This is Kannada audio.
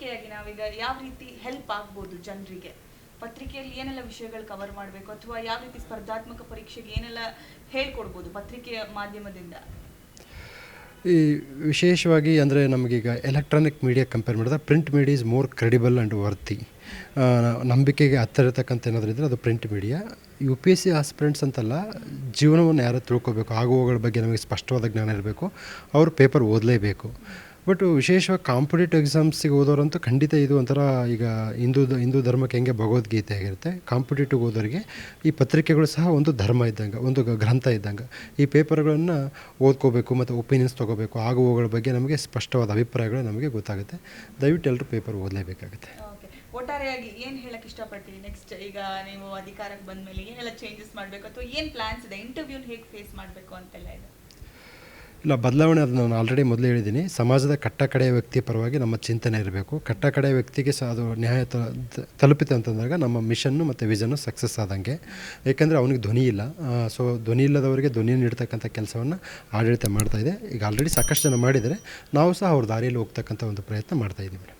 ಪತ್ರಿಕೆಯಾಗಿ ನಾವೀಗ ಯಾವ ರೀತಿ ಹೆಲ್ಪ್ ಆಗ್ಬೋದು ಜನರಿಗೆ? ಪತ್ರಿಕೆಯಲ್ಲಿ ಏನೆಲ್ಲ ವಿಷಯಗಳು ಕವರ್ ಮಾಡಬೇಕು ಅಥವಾ ಯಾವ ರೀತಿ ಸ್ಪರ್ಧಾತ್ಮಕ ಪರೀಕ್ಷೆಗೆ ಏನೆಲ್ಲ ಹೇಳ್ಕೊಡ್ಬೋದು ಪತ್ರಿಕೆಯ ಮಾಧ್ಯಮದಿಂದ? ಈ ವಿಶೇಷವಾಗಿ ಅಂದರೆ ನಮಗೀಗ ಎಲೆಕ್ಟ್ರಾನಿಕ್ ಮೀಡಿಯಾ ಕಂಪೇರ್ ಮಾಡಿದ್ರೆ print media is more credible and worthy ನಂಬಿಕೆಗೆ ಹತ್ತಿರ ಇರತಕ್ಕಂಥ ಏನಾದರೂ ಇದ್ದರೆ ಅದು print media U P S C aspirants ಅಂತಲ್ಲ, ಜೀವನವನ್ನು ಯಾರು ತಿಳ್ಕೊಬೇಕು? ಆಗುವಗಳ ಬಗ್ಗೆ ನಮಗೆ ಸ್ಪಷ್ಟವಾದ ಜ್ಞಾನ ಇರಬೇಕು. ಅವರು ಪೇಪರ್ ಓದಲೇಬೇಕು. ಬಟ್ ವಿಶೇಷವಾಗಿ ಕಾಂಪಿಟೇಟಿವ್ ಎಕ್ಸಾಮ್ಸಿಗೆ ಓದೋರಂತೂ ಖಂಡಿತ ಇದು ಒಂಥರ ಈಗ ಹಿಂದೂ ಹಿಂದೂ ಧರ್ಮಕ್ಕೆ ಹೆಂಗೆ ಭಗವದ್ಗೀತೆ ಆಗಿರುತ್ತೆ. ಕಾಂಪಿಟೇಟಿವ್ ಓದೋರಿಗೆ ಈ ಪತ್ರಿಕೆಗಳು ಸಹ ಒಂದು ಧರ್ಮ ಇದ್ದಂಗೆ, ಒಂದು ಗ್ರಂಥ ಇದ್ದಂಗೆ. ಈ ಪೇಪರ್ಗಳನ್ನು ಓದ್ಕೋಬೇಕು ಮತ್ತು ಒಪಿನಿಯನ್ಸ್ ತೊಗೋಬೇಕು ಆಗುವಗಳ ಬಗ್ಗೆ ನಮಗೆ ಸ್ಪಷ್ಟವಾದ ಅಭಿಪ್ರಾಯಗಳು ನಮಗೆ ಗೊತ್ತಾಗುತ್ತೆ. ದಯವಿಟ್ಟು ಎಲ್ಲರೂ ಪೇಪರ್ ಓದಲೇಬೇಕಾಗುತ್ತೆ. ಒಟ್ಟಾರೆಯಾಗಿ ಏನು ಹೇಳಕ್ ಇಷ್ಟಪಡ್ತೀವಿ ನೆಕ್ಸ್ಟ್ ಈಗ ನೀವು ಅಧಿಕಾರಕ್ಕೆ ಬಂದ ಮೇಲೆ ಏನೆಲ್ಲ ಚೇಂಜಸ್ ಮಾಡಬೇಕು? ಅಥವಾ ಏನು ಪ್ಲಾನ್ಸ್ ಇದೆ? ಇಂಟರ್ವ್ಯೂನ ಹೇಗೆ ಫೇಸ್ ಮಾಡಬೇಕು ಅಂತೆಲ್ಲ ಇದೆ? ಇಲ್ಲ, ಬದಲಾವಣೆ ಅದು ನಾನು ಆಲ್ರೆಡಿ ಮೊದಲೇ ಹೇಳಿದ್ದೀನಿ ಸಮಾಜದ ಕಟ್ಟ ಕಡೆಯ ವ್ಯಕ್ತಿ ಪರವಾಗಿ ನಮ್ಮ ಚಿಂತನೆ ಇರಬೇಕು. ಕಟ್ಟ ಕಡೆಯ ವ್ಯಕ್ತಿಗೆ ಸಹ ಅದು ನ್ಯಾಯ ತಲುಪಿತು ಅಂತಂದಾಗ ನಮ್ಮ ಮಿಷನ್ನು ಮತ್ತು ವಿಷನ್ನು ಸಕ್ಸಸ್ ಆದಂಗೆ. ಏಕೆಂದರೆ ಅವನಿಗೆ ಧ್ವನಿ ಇಲ್ಲ. ಸೊ ಧ್ವನಿ ಇಲ್ಲದವರಿಗೆ ಧ್ವನಿ ನೀಡ್ತಕ್ಕಂಥ ಕೆಲಸವನ್ನು ಆಡಳಿತ ಮಾಡ್ತಾಯಿದೆ ಈಗ ಆಲ್ರೆಡಿ ಸಾಕಷ್ಟು ಜನ ಮಾಡಿದರೆ ನಾವು ಸಹ ಅವ್ರ ದಾರಿಯಲ್ಲಿ ಹೋಗ್ತಕ್ಕಂಥ ಒಂದು ಪ್ರಯತ್ನ ಮಾಡ್ತಾ ಇದ್ದೀವಿ ಮೇಡಮ್